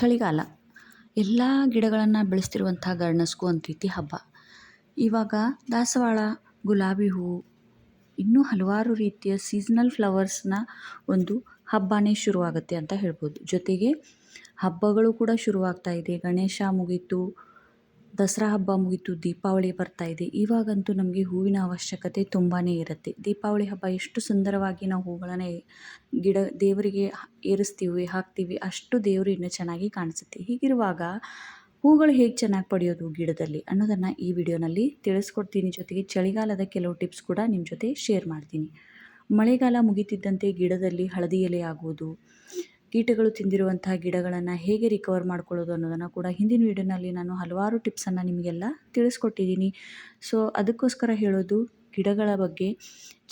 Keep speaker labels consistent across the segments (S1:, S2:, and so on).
S1: ಚಳಿಗಾಲ, ಎಲ್ಲ ಗಿಡಗಳನ್ನು ಬೆಳೆಸ್ತಿರುವಂಥ ಗರ್ಣಸ್ಗೂ ಅಂತೀತಿ ಹಬ್ಬ. ಇವಾಗ ದಾಸವಾಳ, ಗುಲಾಬಿ ಹೂವು ಇನ್ನೂ ಹಲವಾರು ರೀತಿಯ ಸೀಸನಲ್ ಫ್ಲವರ್ಸ್ನ ಒಂದು ಹಬ್ಬನೇ ಶುರುವಾಗುತ್ತೆ ಅಂತ ಹೇಳ್ಬೋದು. ಜೊತೆಗೆ ಹಬ್ಬಗಳು ಕೂಡ ಶುರುವಾಗ್ತಾ ಇದೆ. ಗಣೇಶ ಮುಗೀತು ದಸರಾ ಹಬ್ಬ ಮುಗೀತು, ದೀಪಾವಳಿ ಬರ್ತಾ ಇದೆ. ಇವಾಗಂತೂ ನಮಗೆ ಹೂವಿನ ಅವಶ್ಯಕತೆ ತುಂಬಾ ಇರುತ್ತೆ. ದೀಪಾವಳಿ ಹಬ್ಬ ಎಷ್ಟು ಸುಂದರವಾಗಿ ನಾವು ಹೂಗಳನ್ನು ಗಿಡ, ದೇವರಿಗೆ ಏರಿಸ್ತೀವಿ, ಹಾಕ್ತೀವಿ, ಅಷ್ಟು ದೇವರು ಇನ್ನೂ ಚೆನ್ನಾಗಿ ಕಾಣಿಸುತ್ತೆ. ಹೀಗಿರುವಾಗ ಹೂಗಳು ಹೇಗೆ ಚೆನ್ನಾಗಿ ಪಡೆಯೋದು ಗಿಡದಲ್ಲಿ ಅನ್ನೋದನ್ನು ಈ ವಿಡಿಯೋನಲ್ಲಿ ತಿಳಿಸ್ಕೊಡ್ತೀನಿ. ಜೊತೆಗೆ ಚಳಿಗಾಲದ ಕೆಲವು ಟಿಪ್ಸ್ ಕೂಡ ನಿಮ್ಮ ಜೊತೆ ಶೇರ್ ಮಾಡ್ತೀನಿ. ಮಳೆಗಾಲ ಮುಗಿತಿದ್ದಂತೆ ಗಿಡದಲ್ಲಿ ಹಳದಿ ಎಲೆ ಆಗುವುದು ಕೀಟಗಳು ತಿಂದಿರುವಂತಹ ಗಿಡಗಳನ್ನು ಹೇಗೆ ರಿಕವರ್ ಮಾಡ್ಕೊಳ್ಳೋದು ಅನ್ನೋದನ್ನು ಕೂಡ ಹಿಂದಿನ ವೀಡಿಯೋನಲ್ಲಿ ನಾನು ಹಲವಾರು ಟಿಪ್ಸನ್ನು ನಿಮಗೆಲ್ಲ ತಿಳಿಸ್ಕೊಟ್ಟಿದ್ದೀನಿ. ಸೊ ಅದಕ್ಕೋಸ್ಕರ ಹೇಳೋದು, ಗಿಡಗಳ ಬಗ್ಗೆ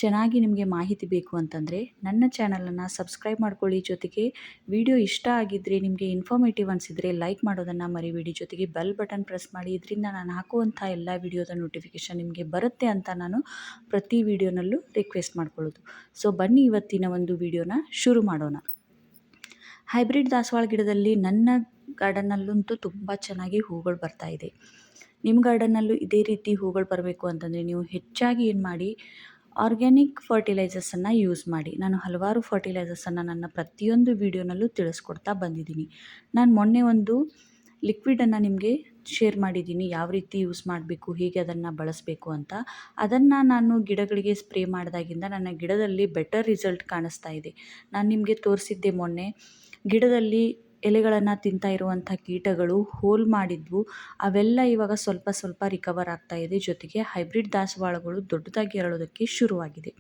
S1: ಚೆನ್ನಾಗಿ ನಿಮಗೆ ಮಾಹಿತಿ ಬೇಕು ಅಂತಂದರೆ ನನ್ನ ಚಾನಲನ್ನು ಸಬ್ಸ್ಕ್ರೈಬ್ ಮಾಡ್ಕೊಳ್ಳಿ. ಜೊತೆಗೆ ವಿಡಿಯೋ ಇಷ್ಟ ಆಗಿದ್ದರೆ ನಿಮಗೆ ಇನ್ಫಾರ್ಮೇಟಿವ್ ಅನಿಸಿದರೆ ಲೈಕ್ ಮಾಡೋದನ್ನು ಮರಿಬೇಡಿ. ಜೊತೆಗೆ ಬೆಲ್ ಬಟನ್ ಪ್ರೆಸ್ ಮಾಡಿ, ಇದರಿಂದ ನಾನು ಹಾಕುವಂಥ ಎಲ್ಲ ವಿಡಿಯೋದ ನೋಟಿಫಿಕೇಶನ್ ನಿಮಗೆ ಬರುತ್ತೆ ಅಂತ ನಾನು ಪ್ರತಿ ವಿಡಿಯೋನಲ್ಲೂ ರಿಕ್ವೆಸ್ಟ್ ಮಾಡ್ಕೊಳ್ಳೋದು. ಸೊ ಬನ್ನಿ ಇವತ್ತಿನ ಒಂದು ವಿಡಿಯೋನ ಶುರು ಮಾಡೋಣ. ಹೈಬ್ರಿಡ್ ದಾಸವಾಳ ಗಿಡದಲ್ಲಿ ನನ್ನ ಗಾರ್ಡನ್ನಲ್ಲಂತೂ ತುಂಬ ಚೆನ್ನಾಗಿ ಹೂಗಳು ಬರ್ತಾ ಇದೆ. ನಿಮ್ಮ ಗಾರ್ಡನ್ನಲ್ಲೂ ಇದೇ ರೀತಿ ಹೂಗಳು ಬರಬೇಕು ಅಂತಂದರೆ ನೀವು ಹೆಚ್ಚಾಗಿ ಏನು ಮಾಡಿ, ಆರ್ಗ್ಯಾನಿಕ್ ಫರ್ಟಿಲೈಸರ್ಸನ್ನು ಯೂಸ್ ಮಾಡಿ. ನಾನು ಹಲವಾರು ಫರ್ಟಿಲೈಸರ್ಸನ್ನು ನನ್ನ ಪ್ರತಿಯೊಂದು ವೀಡಿಯೋನಲ್ಲೂ ತಿಳಿಸ್ಕೊಡ್ತಾ ಬಂದಿದ್ದೀನಿ. ನಾನು ಮೊನ್ನೆ ಒಂದು ಲಿಕ್ವಿಡನ್ನು ನಿಮಗೆ ಶೇರ್ ಮಾಡಿದ್ದೀನಿ. ಯಾವ ರೀತಿ ಯೂಸ್ ಮಾಡಬೇಕು, ಹೇಗೆ ಅದನ್ನು ಬಳಸಬೇಕು ಅಂತ. ಅದನ್ನು ನಾನು ಗಿಡಗಳಿಗೆ ಸ್ಪ್ರೇ ಮಾಡಿದಾಗಿಂದ ನನ್ನ ಗಿಡದಲ್ಲಿ ಬೆಟರ್ ರಿಸಲ್ಟ್ ಕಾಣಿಸ್ತಾ ಇದೆ. ನಾನು ನಿಮಗೆ ತೋರಿಸಿದ್ದೆ ಮೊನ್ನೆ, ಗಿಡದಲ್ಲಿ ಎಲೆಗಳನ್ನು ತಿಂತಾ ಇರುವಂಥ ಕೀಟಗಳು ಹೋಲ್ ಮಾಡಿದ್ವು. ಅವೆಲ್ಲ ಇವಾಗ ಸ್ವಲ್ಪ ಸ್ವಲ್ಪ ರಿಕವರ್ ಆಗ್ತಾ ಇದೆ. ಜೊತೆಗೆ ಹೈಬ್ರಿಡ್ ದಾಸವಾಳಗಳು ದೊಡ್ಡದಾಗಿ ಅರಳೋದಕ್ಕೆ ಶುರುವಾಗಿದೆ.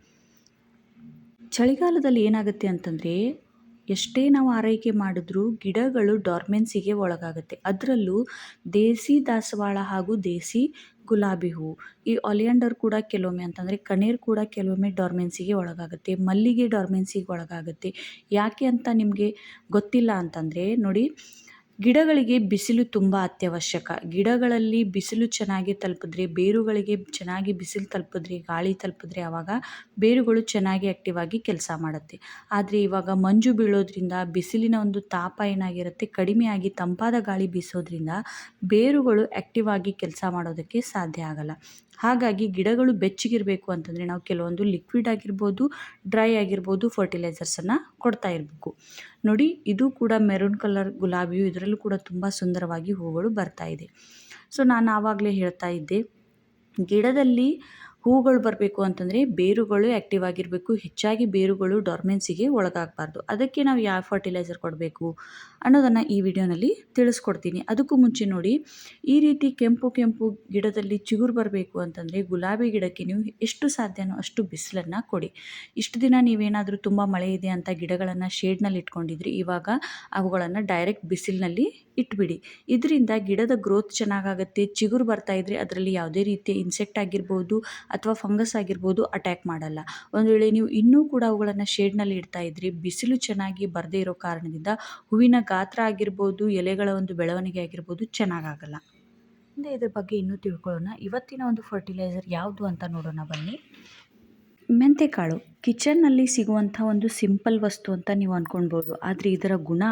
S1: ಚಳಿಗಾಲದಲ್ಲಿ ಏನಾಗುತ್ತೆ ಅಂತಂದರೆ ಎಷ್ಟೇ ನಾವು ಆರೈಕೆ ಮಾಡಿದ್ರೂ ಗಿಡಗಳು ಡಾರ್ಮೆನ್ಸಿಗೆ ಒಳಗಾಗುತ್ತೆ. ಅದರಲ್ಲೂ ದೇಸಿ ದಾಸವಾಳ ಹಾಗೂ ದೇಸಿ ಗುಲಾಬಿ ಹೂವು ಈ ಒಲಿಯಾಂಡರ್ ಕೂಡ ಕೆಲವೊಮ್ಮೆ ಅಂತಂದರೆ ಕಣೀರ್ ಕೂಡ ಕೆಲವೊಮ್ಮೆ ಡಾರ್ಮೆನ್ಸಿಗೆ ಒಳಗಾಗುತ್ತೆ. ಮಲ್ಲಿಗೆ ಡಾರ್ಮೆನ್ಸಿಗೆ ಒಳಗಾಗುತ್ತೆ. ಯಾಕೆ ಅಂತ ನಿಮಗೆ ಗೊತ್ತಿಲ್ಲ ಅಂತಂದರೆ ನೋಡಿ ಗಿಡಗಳಿಗೆ ಬಿಸಿಲು ತುಂಬ ಅತ್ಯವಶ್ಯಕ. ಗಿಡಗಳಲ್ಲಿ ಬಿಸಿಲು ಚೆನ್ನಾಗಿ ತಲುಪಿದ್ರೆ, ಬೇರುಗಳಿಗೆ ಚೆನ್ನಾಗಿ ಬಿಸಿಲು ತಲುಪಿದ್ರೆ, ಗಾಳಿ ತಲುಪಿದ್ರೆ ಆವಾಗ ಬೇರುಗಳು ಚೆನ್ನಾಗಿ ಆ್ಯಕ್ಟಿವ್ ಆಗಿ ಕೆಲಸ ಮಾಡುತ್ತೆ. ಆದರೆ ಇವಾಗ ಮಂಜು ಬೀಳೋದ್ರಿಂದ, ಬಿಸಿಲಿನ ಒಂದು ತಾಪ ಏನಾಗಿರುತ್ತೆ ಕಡಿಮೆಯಾಗಿ ತಂಪಾದ ಗಾಳಿ ಬೀಸೋದ್ರಿಂದ ಬೇರುಗಳು ಆ್ಯಕ್ಟಿವ್ ಆಗಿ ಕೆಲಸ ಮಾಡೋದಕ್ಕೆ ಸಾಧ್ಯ ಆಗಲ್ಲ. ಹಾಗಾಗಿ ಗಿಡಗಳು ಬೆಚ್ಚಗಿರಬೇಕು ಅಂತಂದರೆ ನಾವು ಕೆಲವೊಂದು ಲಿಕ್ವಿಡ್ ಆಗಿರ್ಬೋದು ಡ್ರೈ ಆಗಿರ್ಬೋದು ಫರ್ಟಿಲೈಸರ್ಸನ್ನು ಕೊಡ್ತಾ ಇರಬೇಕು. ನೋಡಿ, ಇದು ಕೂಡ ಮೆರೂನ್ ಕಲರ್ ಗುಲಾಬಿಯು ಇದರಲ್ಲೂ ಕೂಡ ತುಂಬ ಸುಂದರವಾಗಿ ಹೂಗಳು ಬರ್ತಾ ಇದೆ. ಸೊ, ನಾನು ಆವಾಗಲೇ ಹೇಳ್ತಾ ಇದ್ದೆ, ಗಿಡದಲ್ಲಿ ಹೂಗಳು ಬರಬೇಕು ಅಂತಂದರೆ ಬೇರುಗಳು ಆ್ಯಕ್ಟಿವ್ ಆಗಿರಬೇಕು. ಹೆಚ್ಚಾಗಿ ಬೇರುಗಳು ಡಾರ್ಮೆನ್ಸಿಗೆ ಒಳಗಾಗಬಾರ್ದು. ಅದಕ್ಕೆ ನಾವು ಯಾವ ಫರ್ಟಿಲೈಸರ್ ಕೊಡಬೇಕು ಅನ್ನೋದನ್ನು ಈ ವಿಡಿಯೋನಲ್ಲಿ ತಿಳಿಸ್ಕೊಡ್ತೀನಿ. ಅದಕ್ಕೂ ಮುಂಚೆ ನೋಡಿ, ಈ ರೀತಿ ಕೆಂಪು ಕೆಂಪು ಗಿಡದಲ್ಲಿ ಚಿಗುರು ಬರಬೇಕು ಅಂತಂದರೆ ಗುಲಾಬಿ ಗಿಡಕ್ಕೆ ನೀವು ಎಷ್ಟು ಸಾಧ್ಯನೋ ಅಷ್ಟು ಬಿಸಿಲನ್ನು ಕೊಡಿ. ಇಷ್ಟು ದಿನ ನೀವೇನಾದರೂ ತುಂಬ ಮಳೆ ಇದೆ ಅಂತ ಗಿಡಗಳನ್ನು ಶೇಡ್ನಲ್ಲಿ ಇಟ್ಕೊಂಡಿದ್ರಿ, ಇವಾಗ ಅವುಗಳನ್ನು ಡೈರೆಕ್ಟ್ ಬಿಸಿಲಿನಲ್ಲಿ ಇಟ್ಬಿಡಿ. ಇದರಿಂದ ಗಿಡದ ಗ್ರೋತ್ ಚೆನ್ನಾಗಾಗುತ್ತೆ, ಚಿಗುರು ಬರ್ತಾ ಇದ್ರೆ ಅದರಲ್ಲಿ ಯಾವುದೇ ರೀತಿಯ ಇನ್ಸೆಕ್ಟ್ ಆಗಿರ್ಬೋದು ಅಥವಾ ಫಂಗಸ್ ಆಗಿರ್ಬೋದು ಅಟ್ಯಾಕ್ ಮಾಡಲ್ಲ. ಒಂದು ವೇಳೆ ನೀವು ಇನ್ನೂ ಕೂಡ ಅವುಗಳನ್ನು ಶೇಡ್ನಲ್ಲಿ ಇಡ್ತಾ ಇದ್ರಿ, ಬಿಸಿಲು ಚೆನ್ನಾಗಿ ಬರದೇ ಇರೋ ಕಾರಣದಿಂದ ಹೂವಿನ ಗಾತ್ರ ಆಗಿರ್ಬೋದು, ಎಲೆಗಳ ಒಂದು ಬೆಳವಣಿಗೆ ಆಗಿರ್ಬೋದು ಚೆನ್ನಾಗಾಗಲ್ಲ. ಮುಂದೆ ಇದ್ರ ಬಗ್ಗೆ ಇನ್ನೂ ತಿಳ್ಕೊಳ್ಳೋಣ. ಇವತ್ತಿನ ಒಂದು ಫರ್ಟಿಲೈಸರ್ ಯಾವುದು ಅಂತ ನೋಡೋಣ ಬನ್ನಿ. ಮೆಂತೆಕಾಳು, ಕಿಚನ್ನಲ್ಲಿ ಸಿಗುವಂಥ ಒಂದು ಸಿಂಪಲ್ ವಸ್ತು ಅಂತ ನೀವು ಅಂದ್ಕೊಳ್ಬೋದು ಆದರೆ ಇದರ ಗುಣ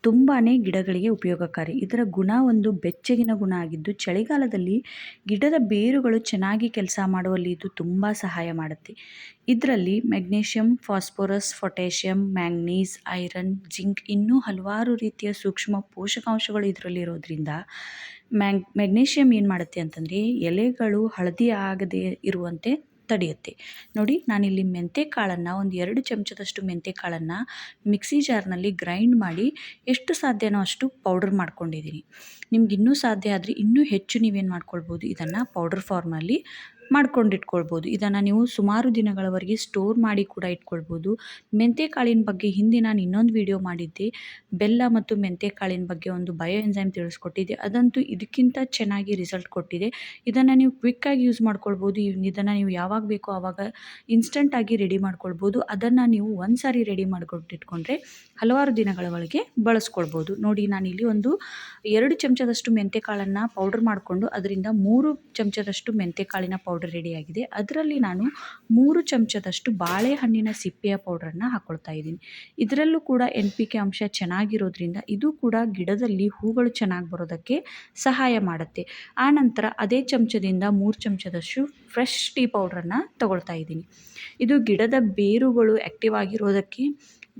S1: ತುಂಬಾ ಗಿಡಗಳಿಗೆ ಉಪಯೋಗಕಾರಿ. ಇದರ ಗುಣ ಒಂದು ಬೆಚ್ಚಗಿನ ಗುಣ ಆಗಿದ್ದು, ಚಳಿಗಾಲದಲ್ಲಿ ಗಿಡದ ಬೇರುಗಳು ಚೆನ್ನಾಗಿ ಕೆಲಸ ಮಾಡುವಲ್ಲಿ ಇದು ತುಂಬ ಸಹಾಯ ಮಾಡುತ್ತೆ. ಇದರಲ್ಲಿ magnesium, phosphorus, potassium, manganese, iron, zinc ಇನ್ನೂ ಹಲವಾರು ರೀತಿಯ ಸೂಕ್ಷ್ಮ ಪೋಷಕಾಂಶಗಳು ಇದರಲ್ಲಿರೋದ್ರಿಂದ ಮ್ಯಾಂಗ್, ಮೆಗ್ನೀಷಿಯಂ ಏನು ಮಾಡುತ್ತೆ ಅಂತಂದರೆ ಎಲೆಗಳು ಹಳದಿ ಆಗದೆ ಇರುವಂತೆ ತಡೆಯುತ್ತೆ. ನೋಡಿ, ನಾನಿಲ್ಲಿ ಮೆಂತೆ ಕಾಳನ್ನು ಒಂದು ಎರಡು ಚಮಚದಷ್ಟು ಮೆಂತೆ ಕಾಳನ್ನು ಮಿಕ್ಸಿ ಜಾರ್ನಲ್ಲಿ ಗ್ರೈಂಡ್ ಮಾಡಿ ಎಷ್ಟು ಸಾಧ್ಯನೋ ಅಷ್ಟು ಪೌಡರ್ ಮಾಡ್ಕೊಂಡಿದ್ದೀನಿ. ನಿಮ್ಗೆ ಇನ್ನೂ ಸಾಧ್ಯ ಆದರೆ ಇನ್ನೂ ಹೆಚ್ಚು ನೀವೇನು ಮಾಡ್ಕೊಳ್ಬೋದು? ಇದನ್ನು ಪೌಡರ್ ಫಾರ್ಮಲ್ಲಿ ಮಾಡ್ಕೊಂಡಿಟ್ಕೊಳ್ಬೋದು. ಇದನ್ನು ನೀವು ಸುಮಾರು ದಿನಗಳವರೆಗೆ ಸ್ಟೋರ್ ಮಾಡಿ ಕೂಡ ಇಟ್ಕೊಳ್ಬೋದು. ಮೆಂತೆ ಕಾಳಿನ ಬಗ್ಗೆ ಹಿಂದೆ ನಾನು ಇನ್ನೊಂದು ವಿಡಿಯೋ ಮಾಡಿದ್ದೆ. ಬೆಲ್ಲ ಮತ್ತು ಮೆಂತೆ ಕಾಳಿನ ಬಗ್ಗೆ ಒಂದು ಬಯೋ ಎಂಜೈಮ್ ತಿಳಿಸ್ಕೊಟ್ಟಿದ್ದೆ. ಅದಂತೂ ಇದಕ್ಕಿಂತ ಚೆನ್ನಾಗಿ ರಿಸಲ್ಟ್ ಕೊಟ್ಟಿದೆ. ಇದನ್ನು ನೀವು ಕ್ವಿಕ್ಕಾಗಿ ಯೂಸ್ ಮಾಡ್ಕೊಳ್ಬೋದು. ಇದನ್ನು ನೀವು ಯಾವಾಗ ಬೇಕೋ ಆವಾಗ ಇನ್ಸ್ಟಂಟಾಗಿ ರೆಡಿ ಮಾಡ್ಕೊಳ್ಬೋದು. ಅದನ್ನು ನೀವು ಒಂದು ಸಾರಿ ರೆಡಿ ಮಾಡಿಕೊಟ್ಟಿಟ್ಕೊಂಡ್ರೆ ಹಲವಾರು ದಿನಗಳವರೆಗೆ ಬಳಸ್ಕೊಳ್ಬೋದು. ನೋಡಿ ನಾನಿಲ್ಲಿ ಒಂದು ಎರಡು ಚಮಚದಷ್ಟು ಮೆಂತ್ಯ ಕಾಳನ್ನು ಪೌಡ್ರ್ ಮಾಡಿಕೊಂಡು ಅದರಿಂದ ಮೂರು ಚಮಚದಷ್ಟು ಮೆಂತೆ ಕಾಳಿನ ಪೌಡ್ರ್ ರೆಡಿಯಾಗಿದೆ ಅದರಲ್ಲಿ ನಾನು ಮೂರು ಚಮಚದಷ್ಟು ಬಾಳೆಹಣ್ಣಿನ ಸಿಪ್ಪೆಯ ಪೌಡ್ರನ್ನು ಹಾಕ್ಕೊಳ್ತಾ ಇದ್ದೀನಿ. ಇದರಲ್ಲೂ ಕೂಡ ಎನ್ ಪಿ ಕೆ ಅಂಶ ಚೆನ್ನಾಗಿರೋದ್ರಿಂದ ಇದು ಕೂಡ ಗಿಡದಲ್ಲಿ ಹೂಗಳು ಚೆನ್ನಾಗಿ ಬರೋದಕ್ಕೆ ಸಹಾಯ ಮಾಡುತ್ತೆ. ಆನಂತರ ಅದೇ ಚಮಚದಿಂದ ಮೂರು ಚಮಚದಷ್ಟು ಫ್ರೆಶ್ ಟೀ ಪೌಡ್ರನ್ನು ತಗೊಳ್ತಾ ಇದ್ದೀನಿ. ಇದು ಗಿಡದ ಬೇರುಗಳು ಆ್ಯಕ್ಟಿವ್ ಆಗಿರೋದಕ್ಕೆ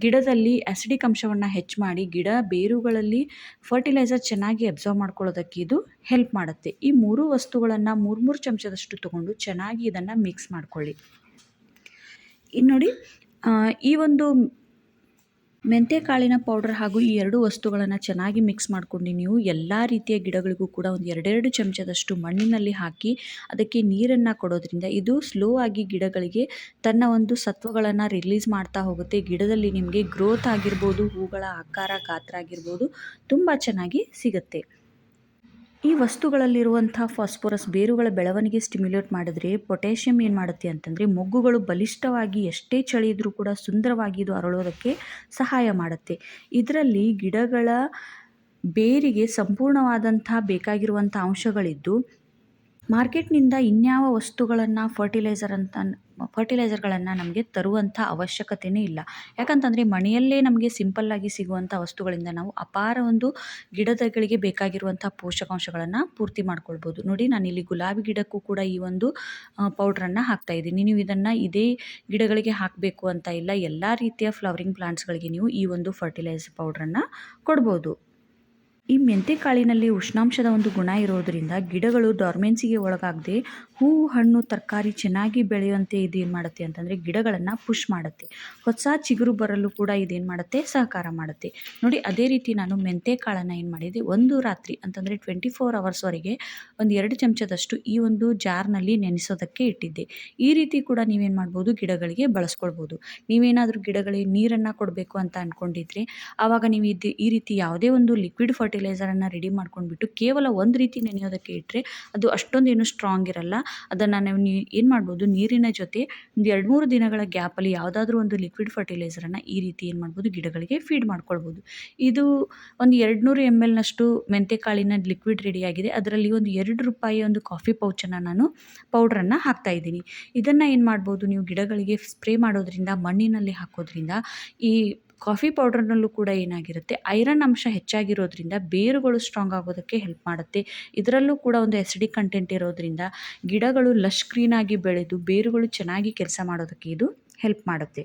S1: ಗಿಡದಲ್ಲಿ ಆ್ಯಸಿಡಿಕ್ ಅಂಶವನ್ನು ಹೆಚ್ಚು ಮಾಡಿ ಗಿಡ ಬೇರುಗಳಲ್ಲಿ ಫರ್ಟಿಲೈಸರ್ ಚೆನ್ನಾಗಿ ಅಬ್ಸರ್ವ್ ಮಾಡ್ಕೊಳ್ಳೋದಕ್ಕೆ ಇದು ಹೆಲ್ಪ್ ಮಾಡುತ್ತೆ. ಈ ಮೂರು ವಸ್ತುಗಳನ್ನು ಮೂರು ಮೂರು ಚಮಚದಷ್ಟು ತೊಗೊಂಡು ಚೆನ್ನಾಗಿ ಇದನ್ನು ಮಿಕ್ಸ್ ಮಾಡ್ಕೊಳ್ಳಿ. ಇನ್ನು ನೋಡಿ ಈ ಒಂದು ಕಾಳಿನ ಪೌಡರ್ ಹಾಗೂ ಈ ಎರಡು ವಸ್ತುಗಳನ್ನು ಚೆನ್ನಾಗಿ ಮಿಕ್ಸ್ ಮಾಡ್ಕೊಂಡು ನೀವು ಎಲ್ಲ ರೀತಿಯ ಗಿಡಗಳಿಗೂ ಕೂಡ ಒಂದು ಎರಡೆರಡು ಚಮಚದಷ್ಟು ಮಣ್ಣಿನಲ್ಲಿ ಹಾಕಿ ಅದಕ್ಕೆ ನೀರನ್ನು ಕೊಡೋದ್ರಿಂದ ಇದು ಸ್ಲೋ ಆಗಿ ಗಿಡಗಳಿಗೆ ತನ್ನ ಒಂದು ಸತ್ವಗಳನ್ನು ರಿಲೀಸ್ ಮಾಡ್ತಾ ಹೋಗುತ್ತೆ. ಗಿಡದಲ್ಲಿ ನಿಮಗೆ ಗ್ರೋತ್ ಆಗಿರ್ಬೋದು, ಹೂಗಳ ಆಕಾರ, ಗಾತ್ರ ಆಗಿರ್ಬೋದು, ತುಂಬ ಚೆನ್ನಾಗಿ ಸಿಗುತ್ತೆ. ಈ ವಸ್ತುಗಳಲ್ಲಿರುವಂಥ ಫಾಸ್ಫರಸ್ ಬೇರುಗಳ ಬೆಳವಣಿಗೆ ಸ್ಟಿಮ್ಯುಲೇಟ್ ಮಾಡಿದ್ರೆ ಪೊಟ್ಯಾಷಿಯಂ ಏನು ಮಾಡುತ್ತೆ ಅಂತಂದರೆ ಮೊಗ್ಗುಗಳು ಬಲಿಷ್ಠವಾಗಿ ಎಷ್ಟೇ ಚಳಿ ಇದ್ರೂ ಕೂಡ ಸುಂದರವಾಗಿ ಇದು ಅರಳೋದಕ್ಕೆ ಸಹಾಯ ಮಾಡುತ್ತೆ. ಇದರಲ್ಲಿ ಗಿಡಗಳ ಬೇರಿಗೆ ಸಂಪೂರ್ಣವಾದಂಥ ಬೇಕಾಗಿರುವಂಥ ಅಂಶಗಳಿದ್ದು ಮಾರ್ಕೆಟ್ನಿಂದ ಇನ್ಯಾವ ವಸ್ತುಗಳನ್ನು ಫರ್ಟಿಲೈಸರ್ ಅಂತ ಫರ್ಟಿಲೈಸರ್ಗಳನ್ನು ನಮಗೆ ತರುವಂಥ ಅವಶ್ಯಕತೆಯೇ ಇಲ್ಲ. ಯಾಕಂತಂದರೆ ಮನೆಯಲ್ಲೇ ನಮಗೆ ಸಿಂಪಲ್ಲಾಗಿ ಸಿಗುವಂಥ ವಸ್ತುಗಳಿಂದ ನಾವು ಅಪಾರ ಒಂದು ಗಿಡದಗಳಿಗೆ ಬೇಕಾಗಿರುವಂಥ ಪೋಷಕಾಂಶಗಳನ್ನು ಪೂರ್ತಿ ಮಾಡ್ಕೊಳ್ಬೋದು. ನೋಡಿ, ನಾನು ಇಲ್ಲಿ ಗುಲಾಬಿ ಗಿಡಕ್ಕೂ ಕೂಡ ಈ ಒಂದು ಪೌಡ್ರನ್ನು ಹಾಕ್ತಾ ಇದ್ದೀನಿ. ನೀವು ಇದನ್ನು ಇದೇ ಗಿಡಗಳಿಗೆ ಹಾಕಬೇಕು ಅಂತ ಇಲ್ಲ, ಎಲ್ಲ ರೀತಿಯ ಫ್ಲವರಿಂಗ್ ಪ್ಲಾಂಟ್ಸ್ಗಳಿಗೆ ನೀವು ಈ ಒಂದು ಫರ್ಟಿಲೈಸರ್ ಪೌಡ್ರನ್ನು ಕೊಡ್ಬೋದು. ಈ ಮೆಂತೆ ಕಾಳಿನಲ್ಲಿ ಉಷ್ಣಾಂಶದ ಒಂದು ಗುಣ ಇರೋದರಿಂದ ಗಿಡಗಳು ಡಾರ್ಮೆನ್ಸಿಗೆ ಒಳಗಾಗದೆ ಹೂವು, ಹಣ್ಣು, ತರಕಾರಿ ಚೆನ್ನಾಗಿ ಬೆಳೆಯುವಂತೆ ಇದು ಮಾಡುತ್ತೆ ಅಂತಂದರೆ ಗಿಡಗಳನ್ನು ಪುಷ್ ಮಾಡುತ್ತೆ. ಹೊಸ ಚಿಗುರು ಬರಲು ಕೂಡ ಇದೇನು ಮಾಡುತ್ತೆ? ಸಹಕಾರ ಮಾಡುತ್ತೆ. ನೋಡಿ, ಅದೇ ರೀತಿ ನಾನು ಮೆಂತೆ ಕಾಳನ್ನು ಏನು ಮಾಡಿದೆ? ಒಂದು ರಾತ್ರಿ, ಅಂತಂದರೆ ಟ್ವೆಂಟಿ ಫೋರ್ ಅವರ್ಸ್ವರೆಗೆ ಒಂದು ಎರಡು ಚಮಚದಷ್ಟು ಈ ಒಂದು ಜಾರ್ನಲ್ಲಿ ನೆನೆಸೋದಕ್ಕೆ ಇಟ್ಟಿದ್ದೆ. ಈ ರೀತಿ ಕೂಡ ನೀವೇನು ಮಾಡ್ಬೋದು? ಗಿಡಗಳಿಗೆ ಬಳಸ್ಕೊಳ್ಬೋದು. ನೀವೇನಾದರೂ ಗಿಡಗಳಿಗೆ ನೀರನ್ನು ಕೊಡಬೇಕು ಅಂತ ಅಂದ್ಕೊಂಡಿದ್ರೆ ಆವಾಗ ನೀವು ಇದು ಈ ರೀತಿ ಯಾವುದೇ ಒಂದು ಲಿಕ್ವಿಡ್ ಫರ್ಟಿಲೈಸರನ್ನು ರೆಡಿ ಮಾಡ್ಕೊಂಡ್ಬಿಟ್ಟು ಕೇವಲ ಒಂದು ರೀತಿ ನೆನೆಯೋದಕ್ಕೆ ಇಟ್ಟರೆ ಅದು ಅಷ್ಟೊಂದೇನು ಸ್ಟ್ರಾಂಗ್ ಇರಲ್ಲ. ಅದನ್ನು ನಾವು ಏನು ಮಾಡ್ಬೋದು, ನೀರಿನ ಜೊತೆ ಒಂದು ಎರಡು ಮೂರು ದಿನಗಳ ಗ್ಯಾಪಲ್ಲಿ ಯಾವುದಾದ್ರೂ ಒಂದು ಲಿಕ್ವಿಡ್ ಫರ್ಟಿಲೈಸರನ್ನು ಈ ರೀತಿ ಏನು ಮಾಡ್ಬೋದು, ಗಿಡಗಳಿಗೆ ಫೀಡ್ ಮಾಡ್ಕೊಳ್ಬೋದು. ಇದು ಒಂದು ಎರಡು ನೂರು ಎಂ ಎಲ್ನಷ್ಟು ಮೆಂತೆಕಾಳಿನ ಲಿಕ್ವಿಡ್ ರೆಡಿಯಾಗಿದೆ ಅದರಲ್ಲಿ ಒಂದು ಎರಡು ರೂಪಾಯಿ ಒಂದು ಕಾಫಿ ಪೌಚನ್ನು ನಾನು ಪೌಡ್ರನ್ನು ಹಾಕ್ತಾ ಇದ್ದೀನಿ. ಇದನ್ನು ಏನು ಮಾಡ್ಬೋದು, ನೀವು ಗಿಡಗಳಿಗೆ ಸ್ಪ್ರೇ ಮಾಡೋದ್ರಿಂದ, ಮಣ್ಣಿನಲ್ಲಿ ಹಾಕೋದ್ರಿಂದ ಈ ಕಾಫಿ ಪೌಡರ್ನಲ್ಲೂ ಕೂಡ ಏನಾಗಿರುತ್ತೆ, ಐರನ್ ಅಂಶ ಹೆಚ್ಚಾಗಿರೋದ್ರಿಂದ ಬೇರುಗಳು ಸ್ಟ್ರಾಂಗ್ ಆಗೋದಕ್ಕೆ ಹೆಲ್ಪ್ ಮಾಡುತ್ತೆ. ಇದರಲ್ಲೂ ಕೂಡ ಒಂದು ಎಸಿಡಿಕ್ ಕಂಟೆಂಟ್ ಇರೋದ್ರಿಂದ ಗಿಡಗಳು ಲಶ್ ಗ್ರೀನಾಗಿ ಬೆಳೆದು ಬೇರುಗಳು ಚೆನ್ನಾಗಿ ಕೆಲಸ ಮಾಡೋದಕ್ಕೆ ಇದು ಹೆಲ್ಪ್ ಮಾಡುತ್ತೆ.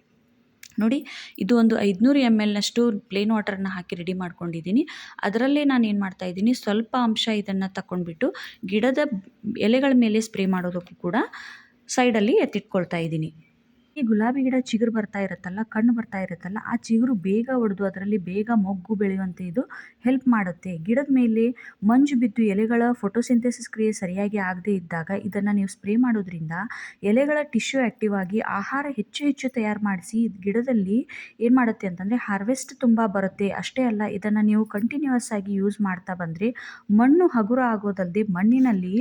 S1: ನೋಡಿ, ಇದು ಒಂದು ಐದುನೂರು ಎಂ ಎಲ್ನಷ್ಟು ಪ್ಲೇನ್ ವಾಟರನ್ನು ಹಾಕಿ ರೆಡಿ ಮಾಡ್ಕೊಂಡಿದ್ದೀನಿ. ಅದರಲ್ಲೇ ನಾನು ಏನು ಮಾಡ್ತಾ ಇದ್ದೀನಿ, ಸ್ವಲ್ಪ ಅಂಶ ಇದನ್ನು ತಗೊಂಡ್ಬಿಟ್ಟು ಗಿಡದ ಎಲೆಗಳ ಮೇಲೆ ಸ್ಪ್ರೇ ಮಾಡೋದಕ್ಕೂ ಕೂಡ ಸೈಡಲ್ಲಿ ಎತ್ತಿಟ್ಕೊಳ್ತಾ ಇದ್ದೀನಿ. ಈ ಗುಲಾಬಿ ಗಿಡ ಚಿಗುರು ಬರ್ತಾ ಇರುತ್ತಲ್ಲ, ಕಣ್ಣು ಬರ್ತಾ ಇರುತ್ತಲ್ಲ, ಆ ಚಿಗುರು ಬೇಗ ಒಡೆದು ಅದರಲ್ಲಿ ಬೇಗ ಮೊಗ್ಗು ಬೆಳೆಯುವಂತೆ ಇದು ಹೆಲ್ಪ್ ಮಾಡುತ್ತೆ. ಗಿಡದ ಮೇಲೆ ಮಂಜು ಬಿದ್ದು ಎಲೆಗಳ ಫೋಟೋಸಿಂಥೆಸಿಸ್ ಕ್ರಿಯೆ ಸರಿಯಾಗಿ ಆಗದೇ ಇದ್ದಾಗ ಇದನ್ನು ನೀವು ಸ್ಪ್ರೇ ಮಾಡೋದ್ರಿಂದ ಎಲೆಗಳ ಟಿಶ್ಯೂ ಆ್ಯಕ್ಟಿವ್ ಆಗಿ ಆಹಾರ ಹೆಚ್ಚು ಹೆಚ್ಚು ತಯಾರು ಮಾಡಿಸಿ ಗಿಡದಲ್ಲಿ ಏನು ಮಾಡುತ್ತೆ ಅಂತಂದರೆ ಹಾರ್ವೆಸ್ಟ್ ತುಂಬ ಬರುತ್ತೆ. ಅಷ್ಟೇ ಅಲ್ಲ, ಇದನ್ನು ನೀವು ಕಂಟಿನ್ಯೂಸ್ ಆಗಿ ಯೂಸ್ ಮಾಡ್ತಾ ಬಂದರೆ ಮಣ್ಣು ಹಗುರ ಆಗೋದಲ್ಲದೆ ಮಣ್ಣಿನಲ್ಲಿ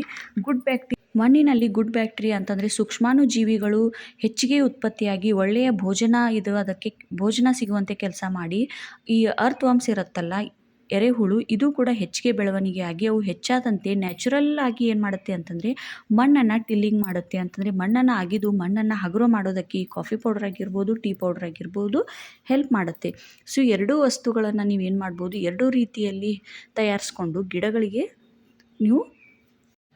S1: ಗುಡ್ ಬ್ಯಾಕ್ಟಿ ಮಣ್ಣಿನಲ್ಲಿ ಗುಡ್ ಬ್ಯಾಕ್ಟೀರಿಯಾ ಅಂತಂದರೆ ಸೂಕ್ಷ್ಮಾಣು ಜೀವಿಗಳು ಹೆಚ್ಚಿಗೆ ಉತ್ಪತ್ತಿಯಾಗಿ ಒಳ್ಳೆಯ ಭೋಜನ ಇದು ಅದಕ್ಕೆ ಭೋಜನ ಸಿಗುವಂತೆ ಕೆಲಸ ಮಾಡಿ, ಈ ಅರ್ಥ್ ವಂಶ ಇರುತ್ತಲ್ಲ, ಎರೆಹುಳು, ಇದು ಕೂಡ ಹೆಚ್ಚಿಗೆ ಬೆಳವಣಿಗೆ ಆಗಿ ಅವು ಹೆಚ್ಚಾದಂತೆ ನ್ಯಾಚುರಲ್ ಆಗಿ ಏನು ಮಾಡುತ್ತೆ ಅಂತಂದರೆ ಮಣ್ಣನ್ನು ಟಿಲ್ಲಿಂಗ್ ಮಾಡುತ್ತೆ. ಅಂತಂದರೆ ಮಣ್ಣನ್ನು ಅಗಿದು, ಮಣ್ಣನ್ನು ಹಗುರ ಮಾಡೋದಕ್ಕೆ ಈ ಕಾಫಿ ಪೌಡರ್ ಆಗಿರ್ಬೋದು ಟೀ ಪೌಡರ್ ಆಗಿರ್ಬೋದು ಹೆಲ್ಪ್ ಮಾಡುತ್ತೆ. ಸೊ ಎರಡೂ ವಸ್ತುಗಳನ್ನು ನೀವೇನು ಮಾಡ್ಬೋದು, ಎರಡೂ ರೀತಿಯಲ್ಲಿ ತಯಾರಿಸ್ಕೊಂಡು ಗಿಡಗಳಿಗೆ ನೀವು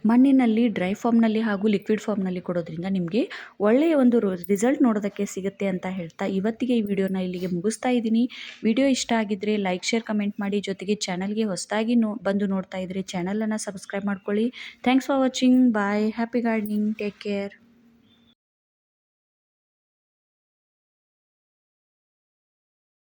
S1: ಮಣ್ಣಿನಲ್ಲಿ ಡ್ರೈ ಫಾರ್ಮ್ನಲ್ಲಿ ಹಾಗೂ ಲಿಕ್ವಿಡ್ ಫಾರ್ಮ್ನಲ್ಲಿ ಕೊಡೋದ್ರಿಂದ ನಿಮಗೆ ಒಳ್ಳೆಯ ಒಂದು ರಿಸಲ್ಟ್ ನೋಡೋದಕ್ಕೆ ಸಿಗುತ್ತೆ ಅಂತ ಹೇಳ್ತಾ ಇವತ್ತಿಗೆ ಈ ವಿಡಿಯೋನ ಇಲ್ಲಿಗೆ ಮುಗಿಸ್ತಾ ಇದ್ದೀನಿ. ವಿಡಿಯೋ ಇಷ್ಟ ಆಗಿದ್ದರೆ ಲೈಕ್ ಶೇರ್ ಕಮೆಂಟ್ ಮಾಡಿ ಜೊತೆಗೆ ಚಾನಲ್ಗೆ ಹೊಸದಾಗಿ ನೋ, ಬಂದು ನೋಡ್ತಾ ಇದ್ದರೆ ಚಾನಲನ್ನು ಸಬ್ಸ್ಕ್ರೈಬ್ ಮಾಡ್ಕೊಳ್ಳಿ. Thanks for watching bye happy gardening take care